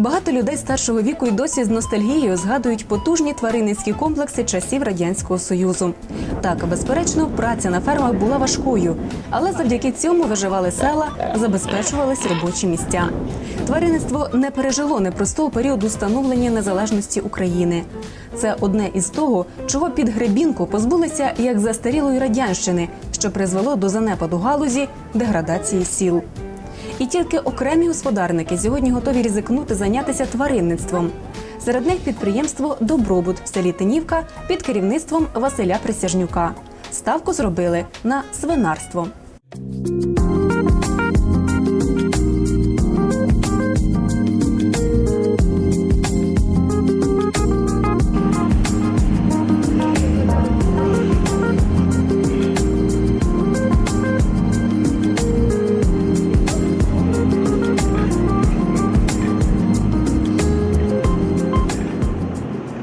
Багато людей старшого віку й досі з ностальгією згадують потужні тваринницькі комплекси часів радянського союзу. Так, безперечно, праця на фермах була важкою, але завдяки цьому виживали села, забезпечувались робочі місця. Тваринництво не пережило непростого періоду становлення незалежності України. Це одне із того, чого під гребінку позбулися як застарілої радянщини, що призвело до занепаду галузі, деградації сіл. І тільки окремі господарники сьогодні готові ризикнути зайнятися тваринництвом. Серед них підприємство Добробут в селі Тинівка під керівництвом Василя Присяжнюка. Ставку зробили на свинарство.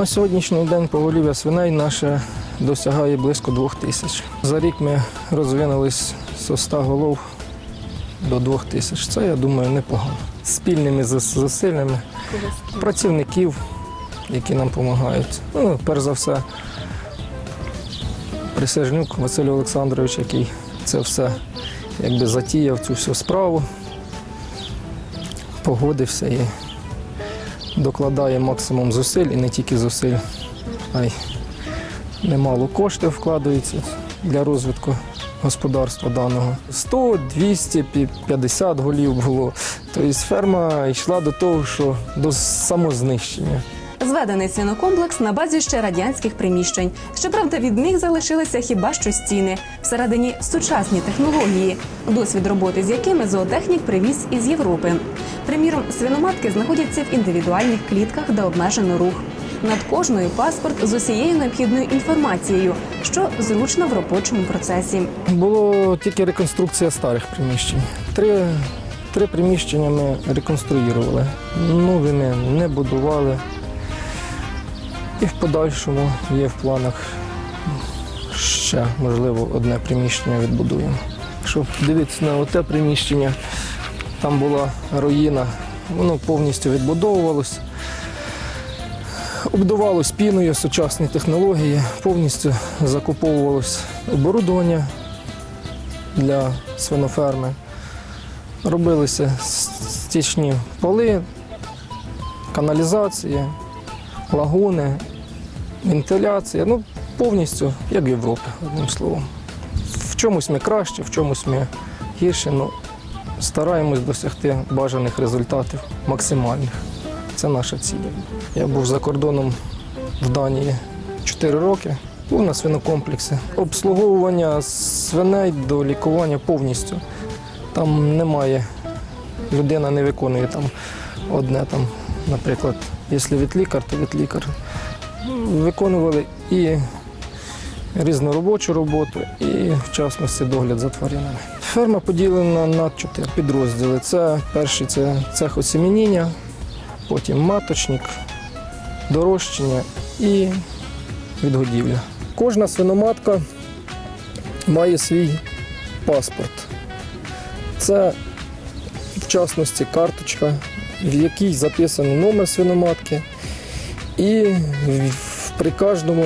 На сьогоднішній день поголів'я свиней наше досягає близько двох тисяч. За рік ми розвинулись з 100 голов до двох тисяч. Це, я думаю, непогано. Спільними зусиллями працівників, які нам допомагають. Ну, перш за все, Присяжнюк Василь Олександрович, який це все якби затіяв цю всю справу, погодився і докладає максимум зусиль і не тільки зусиль, а й немало коштів вкладається для розвитку господарства даного. 100, 200, 50 голів було. Тобто ферма йшла до того, що до самознищення. Зведений свинокомплекс на базі ще радянських приміщень. Щоправда, від них залишилися хіба що стіни. Всередині сучасні технології, досвід роботи з якими зоотехнік привіз із Європи. Приміром, свиноматки знаходяться в індивідуальних клітках, де обмежено рух. Над кожною паспорт з усією необхідною інформацією, що зручно в робочому процесі. Було тільки реконструкція старих приміщень. Три, три приміщення ми реконструювали. Нові ми не будували. І в подальшому є в планах ще, можливо, одне приміщення відбудуємо. Якщо дивитися на те приміщення, там була руїна, воно повністю відбудовувалося. Обдувалось піною, сучасні технології, повністю закуповувалось оборудовання для свиноферми. Робилися стічні поли, каналізація, лагуни, вентиляція. Ну, повністю, як в Європі, одним словом. В чомусь ми краще, в чомусь ми гірше, але стараємось досягти бажаних результатів максимальних. Це наша ціль. Я був за кордоном в Данії 4 роки. Був на свинокомплексі. Обслуговування свиней до лікування повністю. Там немає, людина не виконує там одне, там, наприклад, якщо від лікар, то від лікар. Виконували і різноробочу роботу, і в частності догляд за тваринами. Ферма поділена на чотири підрозділи. Це перший це цех осімініння, потім маточник, дорощення і відгодівля. Кожна свиноматка має свій паспорт. Це, в частності, карточка, в якій записаний номер свиноматки. І при кожному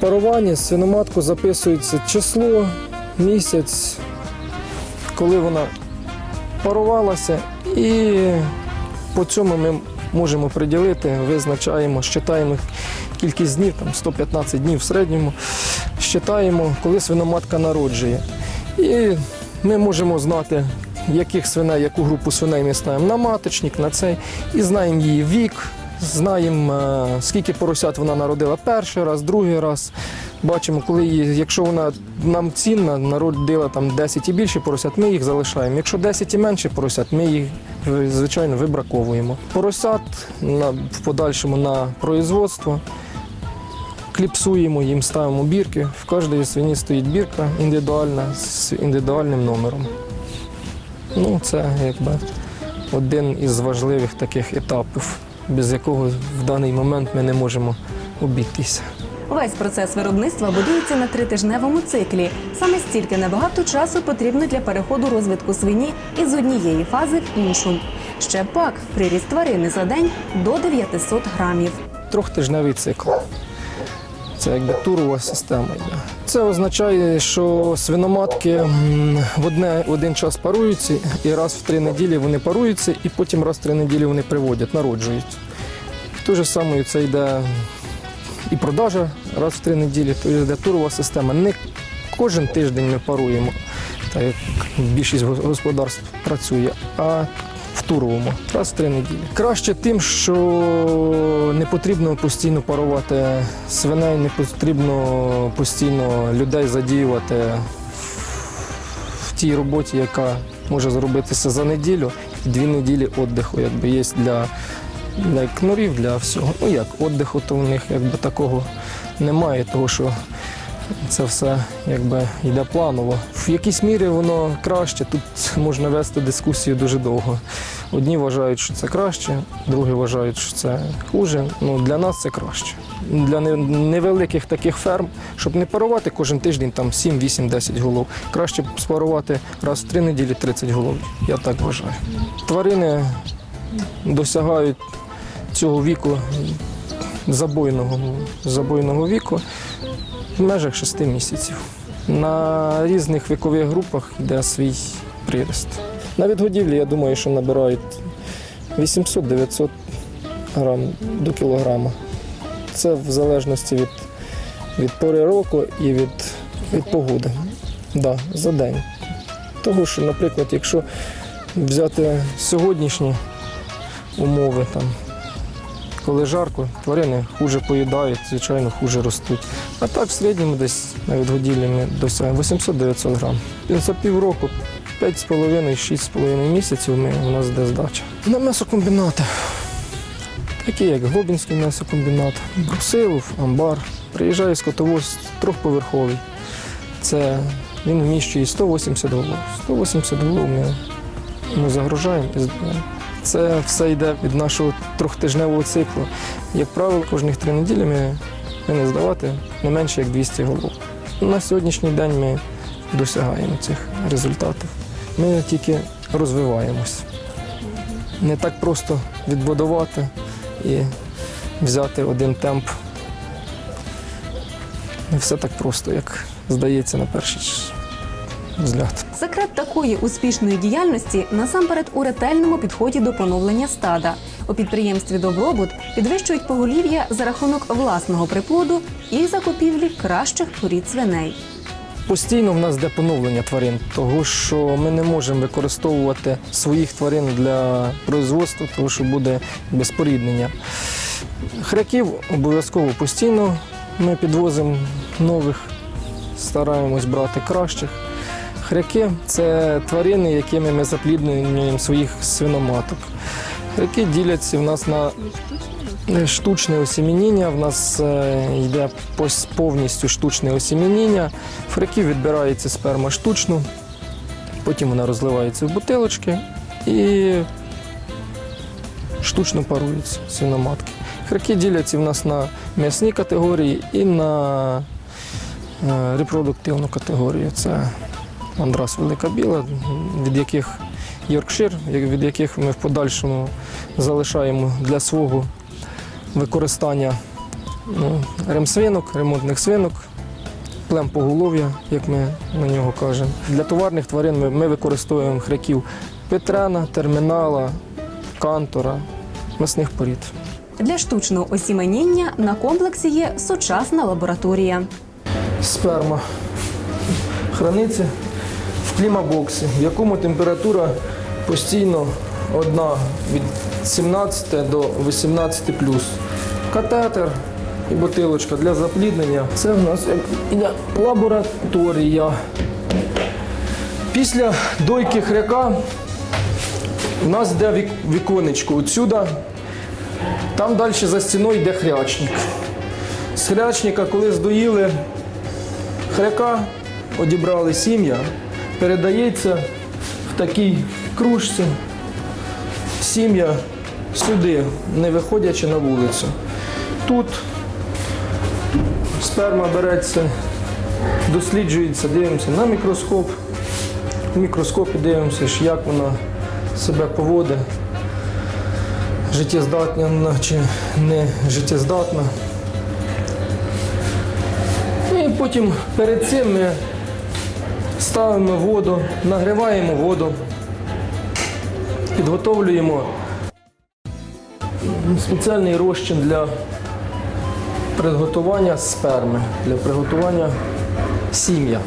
паруванні свиноматку записується число, місяць, коли вона парувалася, і по цьому ми можемо приділити, визначаємо, щитаємо кількість днів, там 115 днів в середньому, щитаємо, коли свиноматка народжує. І ми можемо знати, яких свиней, яку групу свиней ми ставимо на маточник, на цей, і знаємо її вік, знаємо, е, скільки поросят вона народила перший раз, другий раз. Бачимо, коли її, якщо вона нам цінна, народила там 10 і більше поросят, ми їх залишаємо. Якщо 10 і менше поросят, ми їх звичайно вибраковуємо. Поросят на, в подальшому на производство. Кліпсуємо їм, ставимо бірки. В кожній свині стоїть бірка індивідуальна з індивідуальним номером. Ну, це якби один із важливих таких етапів, без якого в даний момент ми не можемо обійтися. Весь процес виробництва будується на тритижневому циклі. Саме стільки небагато часу потрібно для переходу розвитку свині із однієї фази в іншу. Ще пак приріст тварини за день до 900 грамів. Трьохтижневий цикл. Це якби турова система. Це означає, що свиноматки в, одне, один час паруються, і раз в три неділі вони паруються, і потім раз в три неділі вони приводять, народжують. Те ж саме це йде і продажа раз в три неділі, то йде турова система. Не кожен тиждень ми паруємо, так як більшість господарств працює, а в туровому раз в три неділі. Краще тим, що не потрібно постійно парувати свиней, не потрібно постійно людей задіювати в тій роботі, яка може зробитися за неділю, і дві неділі віддиху, якби є для, для кнурів, для всього. Ну як, віддиху, то в них якби такого немає, того що це все якби йде планово. В якійсь мірі воно краще. Тут можна вести дискусію дуже довго. Одні вважають, що це краще, другі вважають, що це хуже. Ну для нас це краще. Для невеликих таких ферм, щоб не парувати кожен тиждень там 7, 8, 10 голов. Краще спарувати раз в три неділі 30 голов. Я так вважаю. Тварини досягають цього віку забойного, забойного віку в межах 6 місяців. На різних вікових групах йде свій приріст. На відгодівлі, я думаю, що набирають 800-900 грам до кілограма. Це в залежності від, від пори року і від, від погоди. Да, за день. Того, що, наприклад, якщо взяти сьогоднішні умови, там, коли жарко, тварини хуже поїдають, звичайно, хуже ростуть. А так в середньому десь на відгодівлі ми досягаємо 800-900 грам. За півроку 5,5-6,5 місяців ми, у нас йде здача. На м'ясокомбінати, такі як Глобінський м'ясокомбінат, Брусилов, Амбар. Приїжджає скотовоз трьохповерховий. Це він вміщує 180 голов. 180 голов ми, ми загружаємо і збираємо. Це все йде від нашого трьохтижневого циклу. Як правило, кожних три неділі ми повинні здавати не менше як 200 голов. На сьогоднішній день ми досягаємо цих результатів. Ми тільки розвиваємось. Не так просто відбудувати і взяти один темп. Не все так просто, як здається на перший взгляд. Секрет такої успішної діяльності насамперед у ретельному підході до поновлення стада. У підприємстві Добробут підвищують поголів'я за рахунок власного приплоду і закупівлі кращих порід свиней. Постійно в нас йде поновлення тварин, тому що ми не можемо використовувати своїх тварин для производства, тому що буде безпоріднення. Хряків обов'язково постійно ми підвозимо нових, стараємось брати кращих. Хряки це тварини, якими ми запліднюємо своїх свиноматок. Хряки діляться в нас на штучне осімініння. В нас е, йде повністю штучне осімініння. В хряків відбирається сперма штучно, потім вона розливається в бутилочки і штучно паруються свиноматки. Хряки діляться в нас на м'ясні категорії і на е, репродуктивну категорію. Це Андрас Велика Біла, від яких Йоркшир, від яких ми в подальшому залишаємо для свого використання ну, ремсвинок, ремонтних свинок, плем поголов'я, як ми на нього кажемо. Для товарних тварин ми, ми використовуємо хряків Петрена, термінала, кантора, м'ясних порід. Для штучного осіменіння на комплексі є сучасна лабораторія. Сперма храниться в клімабоксі, в якому температура постійно одна від 17 до 18 плюс. Катетер і бутилочка для запліднення. Це в нас іде лабораторія. Після дойки хряка у нас йде віконечко отсюди. Там далі за стіною йде хрячник. З хрячника, коли здоїли хряка, одібрали сім'я, передається в такій кружці сім'я сюди, не виходячи на вулицю. Тут сперма береться, досліджується, дивимося на мікроскоп. В мікроскопі дивимося, як вона себе поводить життєздатна вона чи не життєздатна. І потім перед цим ми ставимо воду, нагріваємо воду, підготовлюємо спеціальний розчин для приготування сперми, для приготування сім'я.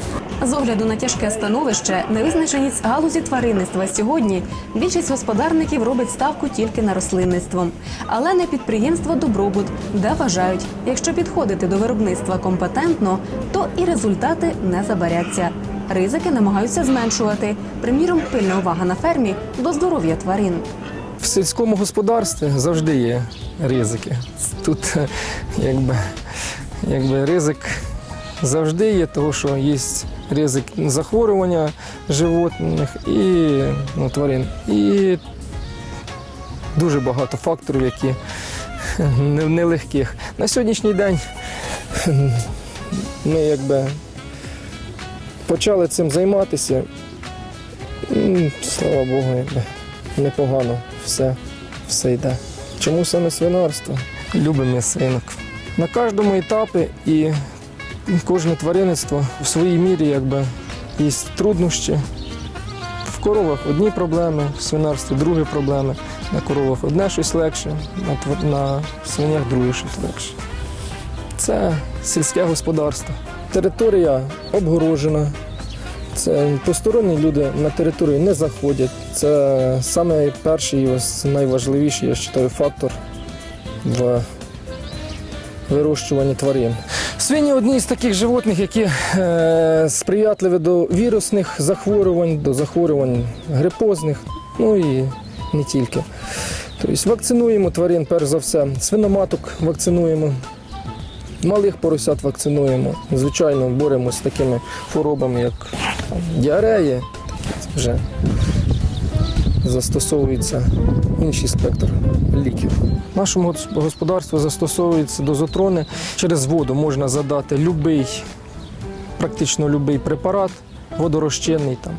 З огляду на тяжке становище, невизначеність галузі тваринництва сьогодні більшість господарників робить ставку тільки на рослинництво, але не підприємство Добробут, де вважають, якщо підходити до виробництва компетентно, то і результати не забаряться. Ризики намагаються зменшувати. Приміром, пильна увага на фермі до здоров'я тварин. В сільському господарстві завжди є ризики. Тут якби, якби ризик завжди є, тому що є ризик захворювання животних і ну, тварин. І дуже багато факторів, які не- нелегких. На сьогоднішній день ми якби почали цим займатися. Слава Богу, якби непогано все, все йде. Чому саме свинарство? Любимо свинок. На кожному етапі і кожне тваринництво в своїй мірі якби, є труднощі. В коровах одні проблеми, в свинарстві другі проблеми. На коровах одне щось легше, на, на свинях друге щось легше. Це сільське господарство. Територія обгорожена, це посторонні люди на територію не заходять. Це саме перший і ось найважливіший, я вважаю, фактор в вирощуванні тварин. Свині одні з таких животних, які е, сприятливі до вірусних захворювань, до захворювань грипозних, ну і не тільки. Тобто вакцинуємо тварин, перш за все, свиноматок вакцинуємо. Малих поросят вакцинуємо. Звичайно, боремося з такими хворобами, як там, діареї. Вже застосовується інший спектр ліків. Нашому гос- господарстві застосовуються дозотрони. Через воду можна задати любий, практично будь-який препарат, водорозчинний там,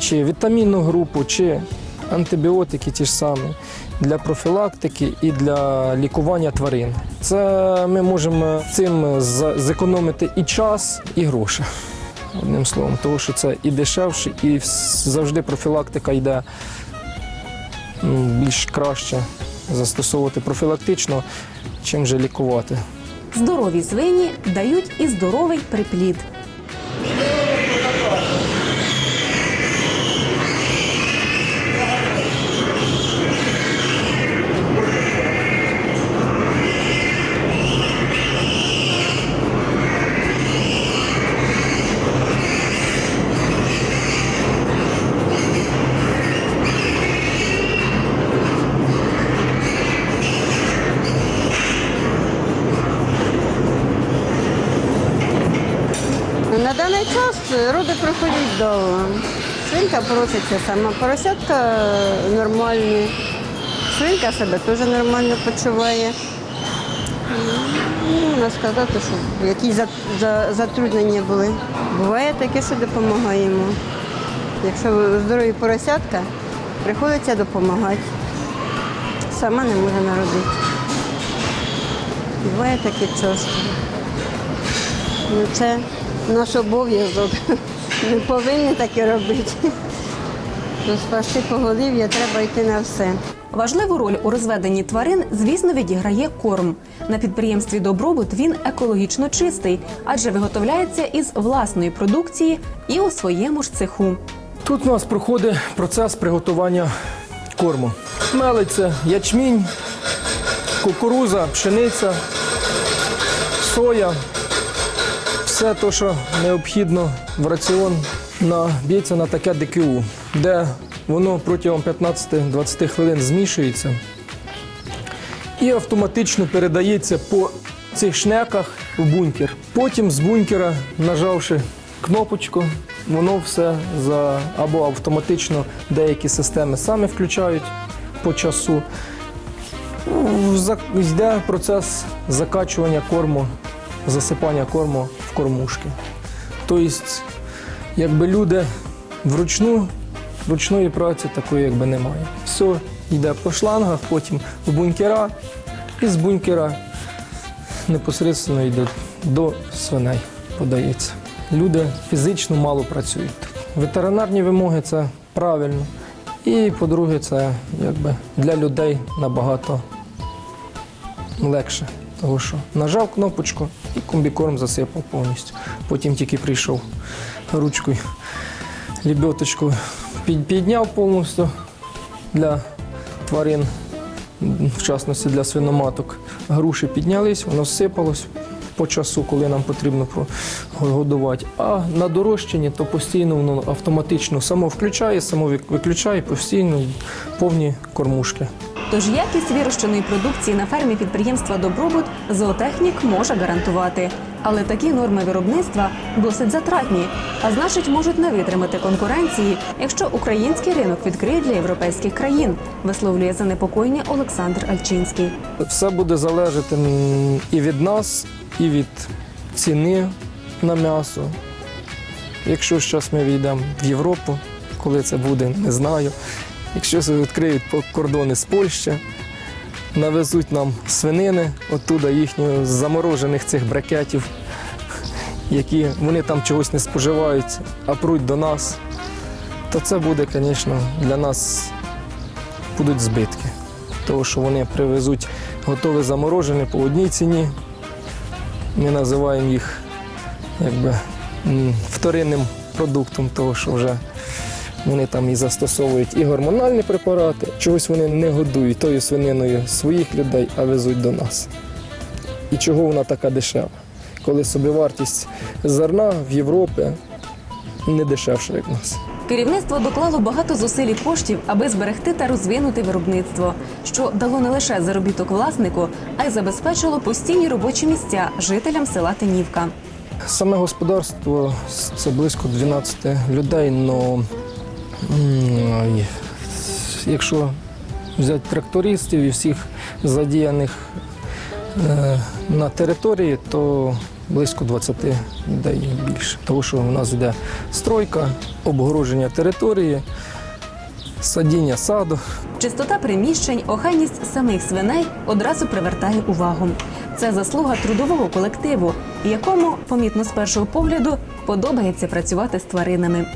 чи вітамінну групу, чи антибіотики ті ж самі для профілактики і для лікування тварин. Це ми можемо цим зекономити і час, і гроші. Одним словом, тому що це і дешевше, і завжди профілактика йде більш краще застосовувати профілактично, чим же лікувати. Здорові свині дають і здоровий приплід. На даний час роди проходять довго. Свинка пороситься сама, поросятка нормальні. Свинка себе теж нормально почуває. Ну, Можна сказати, що якісь за- за- затруднення були. Буває таке, що допомагаємо. Якщо здорові поросятка, приходиться допомагати. Сама не може народити. Буває таке часто. Ну, це наш обов'язок. Ми повинні таке робити. Щоб спасти поголів'я, треба йти на все. Важливу роль у розведенні тварин, звісно, відіграє корм. На підприємстві Добробут він екологічно чистий, адже виготовляється із власної продукції і у своєму ж цеху. Тут у нас проходить процес приготування корму. Мелиться ячмінь, кукуруза, пшениця, соя. Все те, що необхідно в раціон наб'ється на таке ДКУ, де воно протягом 15-20 хвилин змішується і автоматично передається по цих шнеках в бункер. Потім з бункера, нажавши кнопочку, воно все за або автоматично деякі системи самі включають по часу. Йде процес закачування корму, засипання корму кормушки. Тобто, якби люди вручну, ручної праці такої якби немає. Все йде по шлангах, потім в бункера, і з бункера непосередньо йде до свиней, подається. Люди фізично мало працюють. Ветеринарні вимоги це правильно. І по-друге, це якби для людей набагато легше. Тому що нажав кнопочку і комбікорм засипав повністю. Потім тільки прийшов ручкою, лібьоточкою, підняв повністю для тварин, в частності для свиноматок. Груші піднялись, воно сипалось по часу, коли нам потрібно годувати. А на дорощенні то постійно воно автоматично само включає, само виключає постійно повні кормушки. Тож якість вирощеної продукції на фермі підприємства Добробут зоотехнік може гарантувати. Але такі норми виробництва досить затратні, а значить можуть не витримати конкуренції, якщо український ринок відкриють для європейських країн, висловлює занепокоєння Олександр Альчинський. Все буде залежати і від нас, і від ціни на м'ясо. Якщо зараз ми війдемо в Європу, коли це буде, не знаю. Якщо відкриють кордони з Польщі, навезуть нам свинини, оттуда їхніх заморожених цих брикетів, які вони там чогось не споживають, а пруть до нас, то це буде, звісно, для нас будуть збитки. Тому що вони привезуть готове заморожене по одній ціні. Ми називаємо їх якби, вторинним продуктом, тому що вже вони там і застосовують і гормональні препарати. Чогось вони не годують тою свининою своїх людей, а везуть до нас. І чого вона така дешева? Коли собівартість зерна в Європі не дешевша, як в нас. Керівництво доклало багато зусиль і коштів, аби зберегти та розвинути виробництво, що дало не лише заробіток власнику, а й забезпечило постійні робочі місця жителям села Тинівка. Саме господарство це близько 12 людей, але якщо взяти трактористів і всіх задіяних е, на території, то близько 20 людей більше. Тому що в нас йде стройка, обгородження території, садіння саду. Чистота приміщень, охайність самих свиней одразу привертає увагу. Це заслуга трудового колективу, якому, помітно з першого погляду, подобається працювати з тваринами.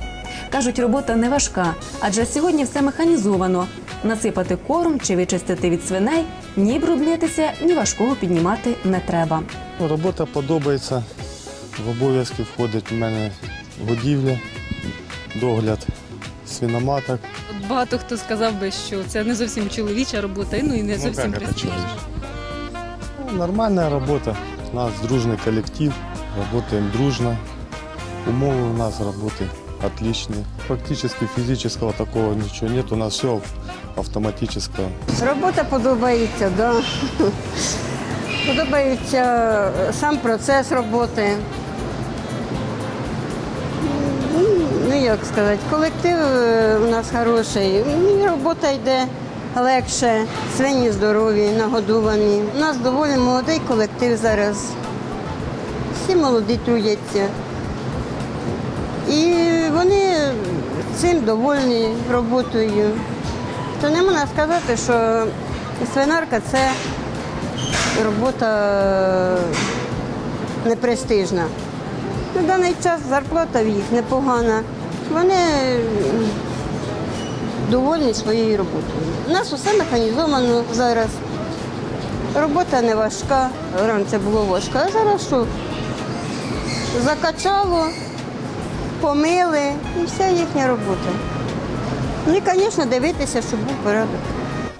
Кажуть, робота не важка, адже сьогодні все механізовано. Насипати корм чи вичистити від свиней, ні бруднитися, ні важкого піднімати не треба. Ну, Робота подобається. В обов'язки входить у мене годівля, догляд свиноматок. От Багато хто сказав би, що це не зовсім чоловіча робота, ну і не зовсім как это престижна. чоловіча? Ну, нормальная работа. У нас дружный коллектив, работаем дружно. Умовы у нас работы отличные. Практически физического такого ничего нет. У нас все автоматическое. Робота подобається, да. Подобається сам процес роботи. Ну, як сказати, колектив е, у нас хороший. І робота йде легше, свині здорові, нагодовані. У нас доволі молодий колектив зараз. Всі молоді трудяться. І вони цим довольні роботою. То не можна сказати, що свинарка це робота непрестижна. На даний час зарплата в їх непогана. Вони довольні своєю роботою. У нас усе механізовано зараз. Робота не важка. Раніше було важко, а зараз що? Закачало, помили і вся їхня робота. Ну і, звісно, дивитися, щоб був порядок.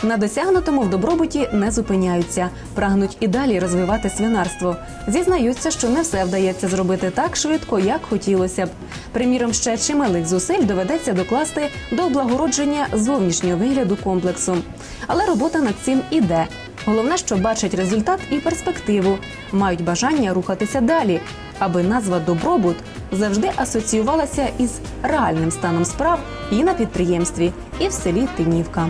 На досягнутому в добробуті не зупиняються, прагнуть і далі розвивати свинарство. Зізнаються, що не все вдається зробити так швидко, як хотілося б. Приміром, ще чималих зусиль доведеться докласти до облагородження зовнішнього вигляду комплексу. Але робота над цим іде. Головне, що бачать результат і перспективу, мають бажання рухатися далі, аби назва добробут завжди асоціювалася із реальним станом справ і на підприємстві, і в селі Тинівка.